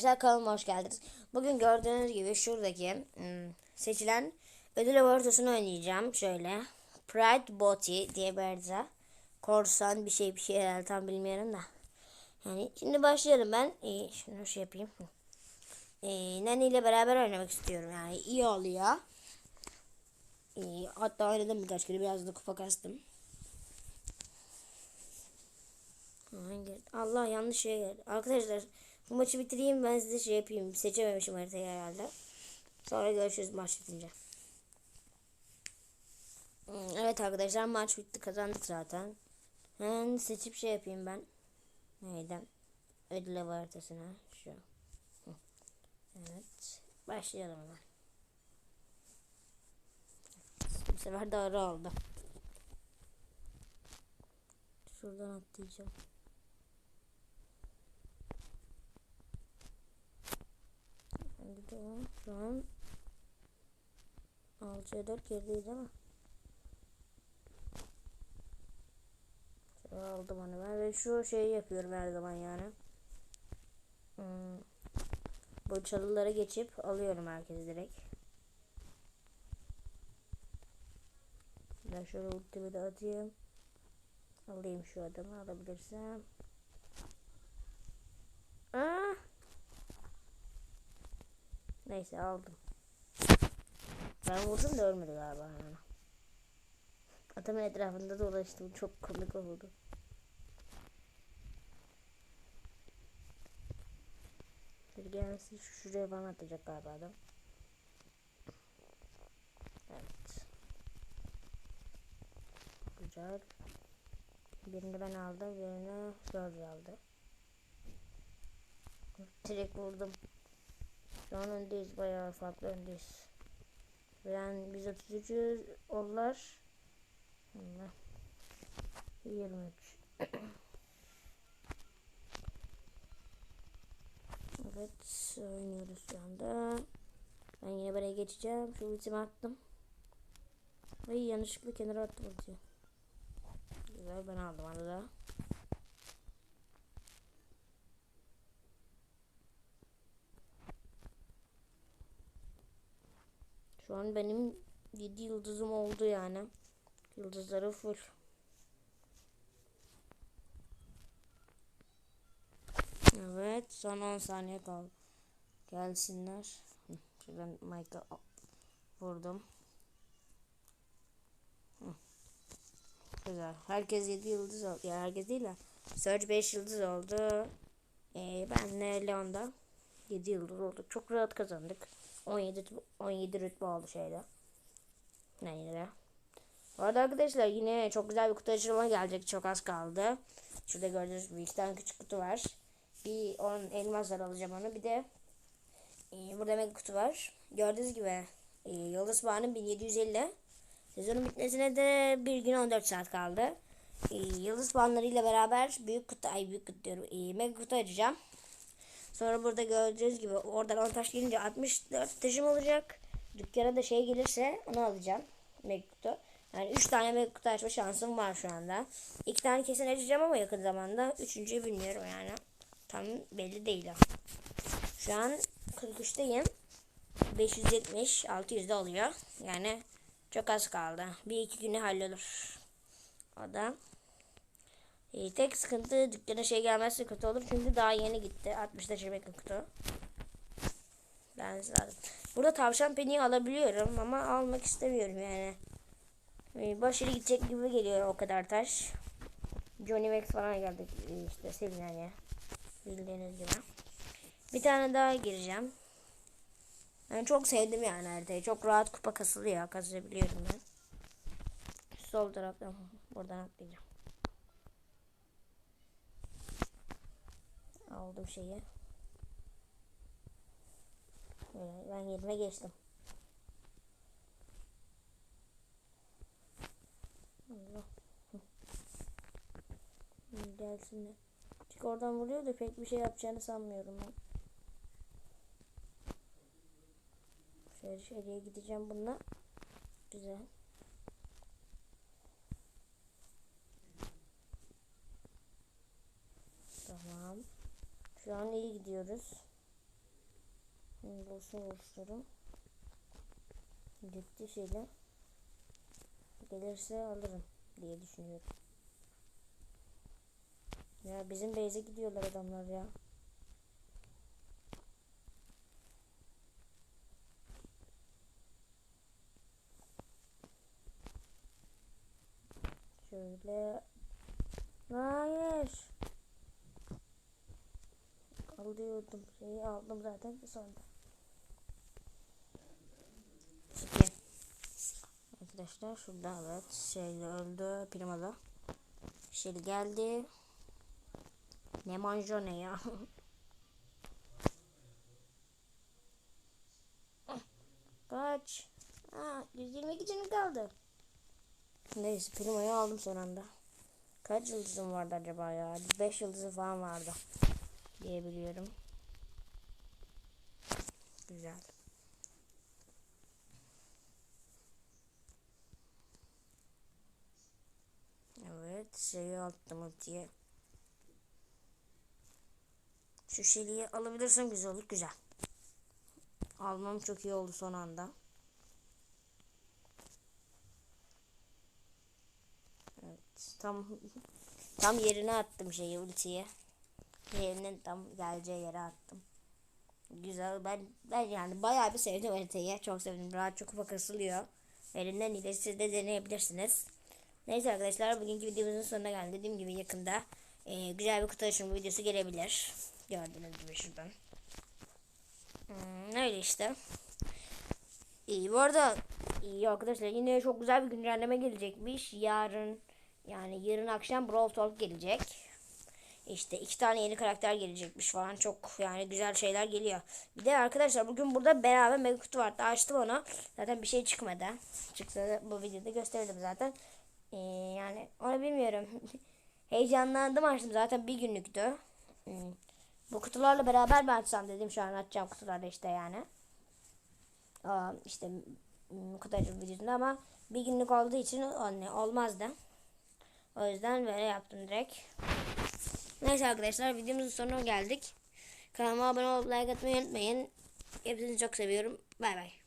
arkadaşlar kanalıma hoş geldiniz. Bugün gördüğünüz gibi şuradaki hmm, seçilen ödül haritasını oynayacağım. Şöyle Pride Boti diye bir harita. Korsan bir şey bir şey herhalde tam bilmiyorum da. Yani şimdi başlayalım ben. Ee, şunu şey yapayım. Ee, Nani ile beraber oynamak istiyorum yani iyi oluyor. Ee, hatta oynadım birkaç kere biraz da kupa kastım. Allah yanlış şey geldi. Arkadaşlar bu maçı bitireyim ben size şey yapayım. Seçememişim haritayı herhalde. Sonra görüşürüz maç bitince. Hmm, Evet arkadaşlar maç bitti kazandık zaten. Hemen seçip şey yapayım ben. Neyden? Ödül avı haritasına. Şu. Evet. Başlayalım hemen. Bu sefer doğru oldu. Şuradan atlayacağım. De o? Şu an 6'ya 4 gerideyiz ama. Şöyle aldım onu ben ve şu şeyi yapıyorum her zaman yani. Hmm. Bu çalılara geçip alıyorum herkesi direkt. Ben şöyle ultimi de atayım. Alayım şu adamı alabilirsem. Aa! Neyse aldım. Ben vurdum da ölmedi galiba. Yani. Adamın etrafında dolaştım. Çok komik oldu. Bir gelsin şu şuraya falan atacak galiba adam. Evet. Güzel. Birini ben aldım, birini George aldı. Direkt vurdum. Şu an öndeyiz, bayağı farklı öndeyiz. Ben biz 33'üz, onlar onlar 23. evet, oynuyoruz şu anda. Ben yine buraya geçeceğim. Şu ultimi attım. Ay yanlışlıkla kenara attım ultiyi. Güzel ben aldım onu Şu an benim 7 yıldızım oldu yani. Yıldızları full. Evet son 10 saniye kaldı. Gelsinler. Şuradan Mike'a vurdum. Güzel. Herkes 7 yıldız oldu. Ya herkes değil de. Surge 5 yıldız oldu. Ee, ben de Leon'da 7 yıldız oldu. Çok rahat kazandık. 17 17 rütbe oldu şeyde. Neyse. Bu arada arkadaşlar yine çok güzel bir kutu açılımı gelecek. Çok az kaldı. Şurada gördüğünüz gibi iki tane küçük kutu var. Bir 10 elmaslar alacağım onu. Bir de e, burada mega kutu var. Gördüğünüz gibi e, Yıldız Bağı'nın 1750. Sezonun bitmesine de bir gün 14 saat kaldı. Ee, yıldız puanlarıyla beraber büyük kutu, ay büyük kutu diyorum, ee, mega kutu açacağım. Sonra burada gördüğünüz gibi oradan 10 taş gelince 64 taşım olacak. Dükkana da şey gelirse onu alacağım. Mega kutu. Yani 3 tane mega kutu açma şansım var şu anda. 2 tane kesin açacağım ama yakın zamanda. Üçüncüyü bilmiyorum yani. Tam belli değil. Şu an 43'teyim. 570 600'de oluyor. Yani çok az kaldı. Bir iki güne hallolur. O da. E, tek sıkıntı dükkana şey gelmezse kötü olur. Çünkü daha yeni gitti. 60 taşımak kutu. Ben zaten. Burada tavşan peniği alabiliyorum ama almak istemiyorum yani. E, başarı gidecek gibi geliyor o kadar taş. Johnny Max falan geldi e, işte sevilen ya. Bildiğiniz gibi. Bir tane daha gireceğim. Ben çok sevdim yani haritayı. Çok rahat kupa kasılıyor. Kasabiliyorum ben. Sol taraftan buradan atlayacağım. Aldım şeyi. Ben yerime geçtim. Allah. Gelsin. Çünkü oradan vuruyor da pek bir şey yapacağını sanmıyorum ben. Şöyle şöyle gideceğim bununla. Güzel. Tamam. Şu an iyi gidiyoruz. Bulsun oluştururum. Ciddi şeyler. Gelirse alırım diye düşünüyorum. Ya bizim base'e gidiyorlar adamlar ya. Şöyle. Hayır. Alıyordum. Şeyi aldım zaten sonra. Peki. Arkadaşlar şurada evet. Şeyle öldü. Primada. Şey geldi. Ne manjo ne ya. Kaç. Aa, 122 canım kaldı. Neyse primayı aldım son anda. Kaç yıldızım vardı acaba ya? 5 yıldızı falan vardı. Diyebiliyorum. Güzel. Evet şeyi attım ultiye. Şu şeliği alabilirsem güzel olur. Güzel. Almam çok iyi oldu son anda. Evet. Tam tam yerine attım şeyi ultiye. Yerinin tam geleceği yere attım. Güzel. Ben ben yani bayağı bir sevdim haritayı. Çok sevdim. Rahat çok kupa kasılıyor. Elinden iyi siz de deneyebilirsiniz. Neyse arkadaşlar bugünkü videomuzun sonuna geldik. Dediğim gibi yakında e, güzel bir kutu açılımı videosu gelebilir. Gördüğünüz gibi şuradan. Hmm, öyle işte. İyi bu arada iyi arkadaşlar yine çok güzel bir güncelleme gelecekmiş. Yarın yani yarın akşam Brawl Talk gelecek. İşte iki tane yeni karakter gelecekmiş falan. Çok yani güzel şeyler geliyor. Bir de arkadaşlar bugün burada beraber mega kutu vardı. Açtım onu. Zaten bir şey çıkmadı. Çıksa bu videoda gösterdim zaten. Ee, yani onu bilmiyorum. Heyecanlandım açtım. Zaten bir günlüktü. Hmm. Bu kutularla beraber ben açsam dedim. Şu an açacağım kutularda işte yani. Aa, işte hmm, kutu açım videosunda ama bir günlük olduğu için olmazdı. O yüzden böyle yaptım direkt. Neyse arkadaşlar videomuzun sonuna geldik. Kanalıma abone olup like atmayı unutmayın. Hepinizi çok seviyorum. Bay bay.